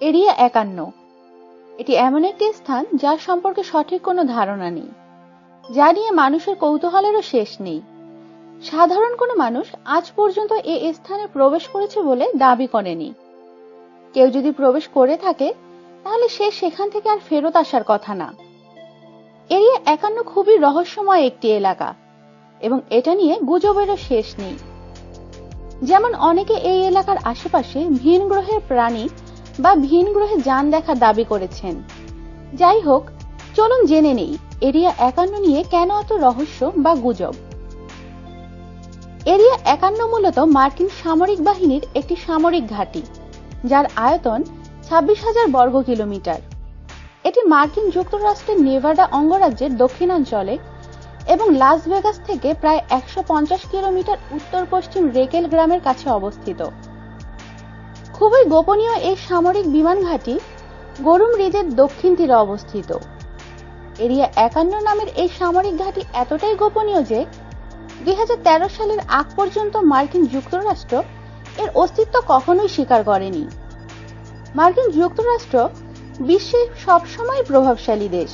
Area একান্ন। এটি এমন একটি স্থান যার সম্পর্কে সঠিক কোনো ধারণা নেই, যা নিয়ে মানুষের কৌতূহলেরও শেষ নেই। সাধারণ কোনো মানুষ আজ পর্যন্ত এ স্থানে প্রবেশ করেছে বলে দাবি করেনি। কেউ যদি প্রবেশ করে থাকে, তাহলে সে সেখান থেকে আর ফেরত আসার কথা না। এরিয়া একান্ন খুবই রহস্যময় একটি এলাকা, এবং এটা নিয়ে গুজবেরও শেষ নেই। যেমন অনেকে এই এলাকার আশেপাশে ভিন গ্রহের প্রাণী বা ভিন গ্রহে যান দেখার দাবি করেছেন। যাই হোক, চলুন জেনে নেই, এরিয়া একান্ন নিয়ে কেন এত রহস্য বা গুজব। এরিয়া একান্ন মূলত মার্কিন সামরিক বাহিনীর একটি সামরিক ঘাঁটি, যার আয়তন ছাব্বিশ হাজার বর্গ কিলোমিটার। এটি মার্কিন যুক্তরাষ্ট্রের নেভাডা অঙ্গরাজ্যের দক্ষিণাঞ্চলে এবং লাস ভেগাস থেকে প্রায় একশো পঞ্চাশ কিলোমিটার উত্তর পশ্চিম রেকেল গ্রামের কাছে অবস্থিত। খুবই গোপনীয় এই সামরিক বিমান ঘাঁটি গরুম রিজের দক্ষিণ তীরে অবস্থিত। এরিয়া একান্ন নামের এই সামরিক ঘাঁটি এতটাই গোপনীয় যে, দুই হাজার তেরো সালের আগ পর্যন্ত মার্কিন যুক্তরাষ্ট্র এর অস্তিত্ব কখনোই স্বীকার করেনি। মার্কিন যুক্তরাষ্ট্র বিশ্বে সবসময় প্রভাবশালী দেশ,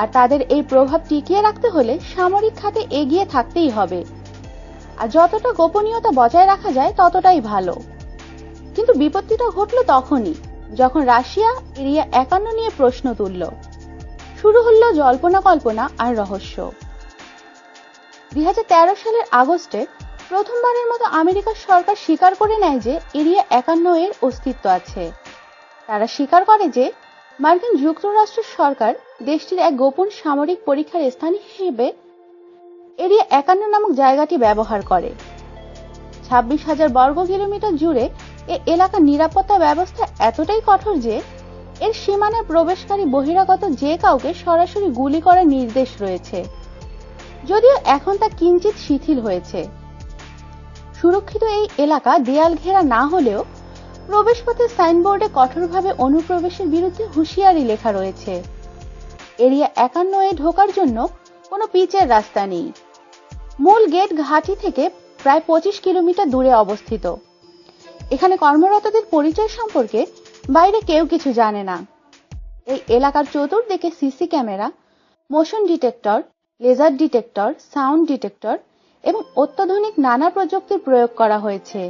আর তাদের এই প্রভাব টিকিয়ে রাখতে হলে সামরিক খাতে এগিয়ে থাকতেই হবে। আর যতটা গোপনীয়তা বজায় রাখা যায় ততটাই ভালো। কিন্তু বিপত্তিটা ঘটল তখনই, যখন রাশিয়া এরিয়া একান্ন নিয়ে প্রশ্ন তুলল। শুরু হলো জল্পনা কল্পনা আর রহস্য। দুই সালের আগস্টে প্রথমবারের মতো আমেরিকার সরকার স্বীকার করে নেয় যে এরিয়া একান্ন এর অস্তিত্ব আছে। তারা স্বীকার করে যে মার্কিন যুক্তরাষ্ট্রের সরকার দেশটির এক গোপন সামরিক পরীক্ষার স্থান হিসেবে এরিয়া একান্ন নামক জায়গাটি ব্যবহার করে। ছাব্বিশ হাজার বর্গ কিলোমিটার জুড়ে এ এলাকার নিরাপত্তা ব্যবস্থা এতটাই কঠোর যে এর সীমানায় প্রবেশকারী বহিরাগত যে কাউকে সরাসরি গুলি করার নির্দেশ রয়েছে। যদিও এখন তা কিঞ্চিত শিথিল হয়েছে। সুরক্ষিত এই এলাকা দেয়াল ঘেরা না হলেও প্রবেশপথে সাইনবোর্ডে কঠোরভাবে অনুপ্রবেশের বিরুদ্ধে হুঁশিয়ারি লেখা রয়েছে। এরিয়া একান্ন এ ঢোকার জন্য কোনো পিচের রাস্তা নেই। মূল গেট ঘাটি থেকে প্রায় পঁচিশ কিলোমিটার দূরে অবস্থিত। এখানে কর্মরতদের পরিচয় সম্পর্কে বাইরে কেউ কিছু জানে না। এই এলাকার চতুর্দিকে CC camera, motion detector, laser detector, sound detector এবং অত্যাধুনিক নানা প্রযুক্তির প্রয়োগ করা হয়েছে।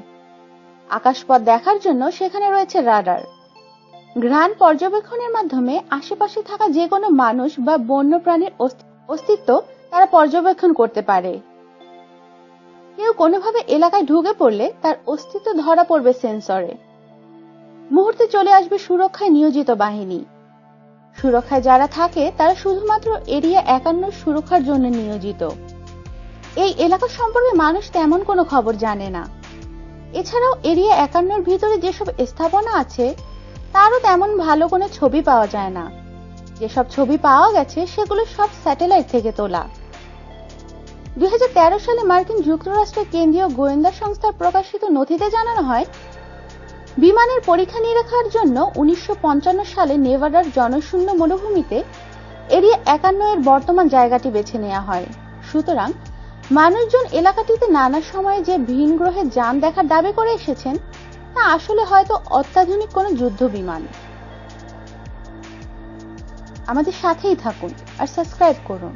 আকাশপথ দেখার জন্য সেখানে রয়েছে রাডার। ঘ্রাণ পর্যবেক্ষণের মাধ্যমে আশেপাশে থাকা যে কোনো মানুষ বা বন্যপ্রাণীর অস্তিত্ব তারা পর্যবেক্ষণ করতে পারে। কেউ কোনোভাবে এলাকায় ঢুকে পড়লে তার অস্তিত্ব ধরা পড়বে সেন্সরে। মুহূর্তে চলে আসবে সুরক্ষায় নিয়োজিত বাহিনী। সুরক্ষায় যারা থাকে, তারা শুধুমাত্র এরিয়া একান্ন সুরক্ষার জন্য নিয়োজিত। এই এলাকা সম্পর্কে মানুষ তেমন কোনো খবর জানে না। এছাড়াও এরিয়া একান্নর ভিতরে যেসব স্থাপনা আছে, তারও তেমন ভালো কোনো ছবি পাওয়া যায় না। যেসব ছবি পাওয়া গেছে, সেগুলো সব স্যাটেলাইট থেকে তোলা। দুই হাজার তেরো সালে মার্কিন যুক্তরাষ্ট্রের কেন্দ্রীয় গোয়েন্দা সংস্থার প্রকাশিত নথিতে জানানো হয়, বিমানের পরীক্ষা নিরীক্ষার জন্য উনিশশো সালে নেভাডার জনশূন্য মরুভূমিতে এরিয়া একান্ন এর বর্তমান জায়গাটি বেছে নেওয়া হয়। সুতরাং, মানুষজন এলাকাটিতে নানা সময়ে যে ভিন গ্রহে যান দেখার দাবি করে এসেছেন, তা আসলে হয়তো অত্যাধুনিক কোনো যুদ্ধ বিমান। আমাদের সাথেই থাকুন আর সাবস্ক্রাইব করুন।